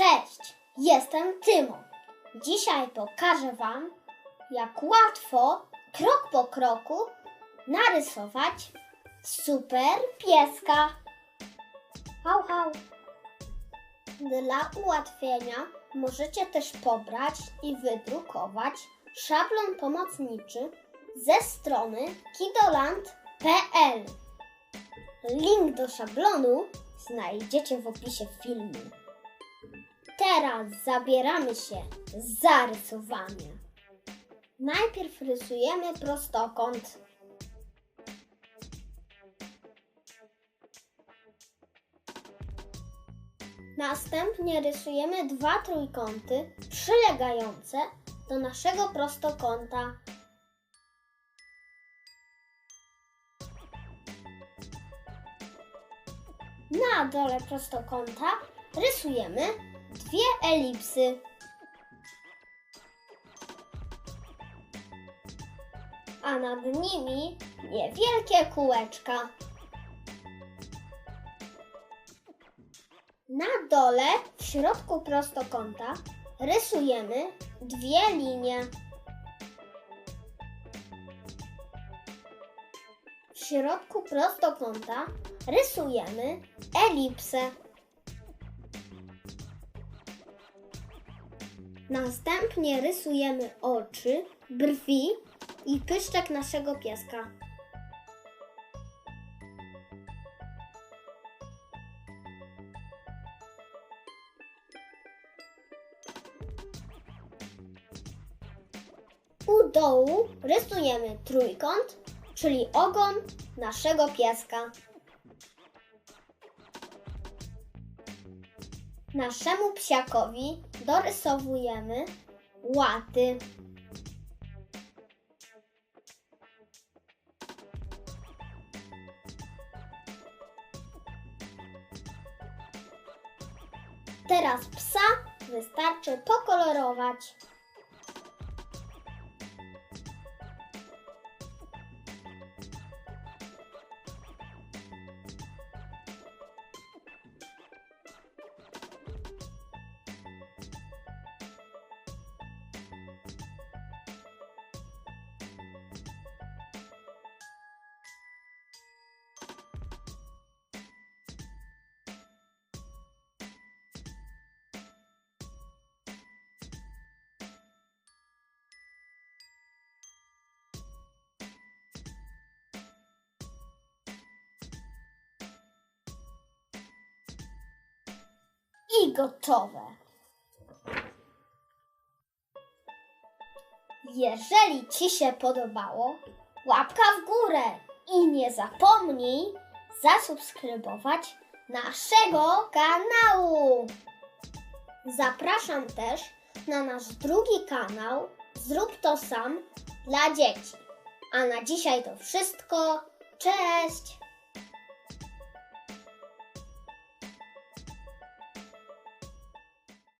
Cześć, jestem Tymo. Dzisiaj pokażę Wam, jak łatwo, krok po kroku, narysować super pieska. Hał, hał. Dla ułatwienia możecie też pobrać i wydrukować szablon pomocniczy ze strony kidoland.pl. Link do szablonu znajdziecie w opisie filmu. Teraz zabieramy się za rysowanie. Najpierw rysujemy prostokąt. Następnie rysujemy dwa trójkąty przylegające do naszego prostokąta. Na dole prostokąta rysujemy dwie elipsy. A nad nimi niewielkie kółeczka. Na dole w środku prostokąta rysujemy dwie linie. W środku prostokąta rysujemy elipsę. Następnie rysujemy oczy, brwi i pyszczek naszego pieska. U dołu rysujemy trójkąt, czyli ogon naszego pieska. Naszemu psiakowi dorysowujemy łaty. Teraz psa wystarczy pokolorować. Gotowe. Jeżeli Ci się podobało, łapka w górę i nie zapomnij zasubskrybować naszego kanału. Zapraszam też na nasz drugi kanał Zrób to sam dla dzieci. A na dzisiaj to wszystko. Cześć!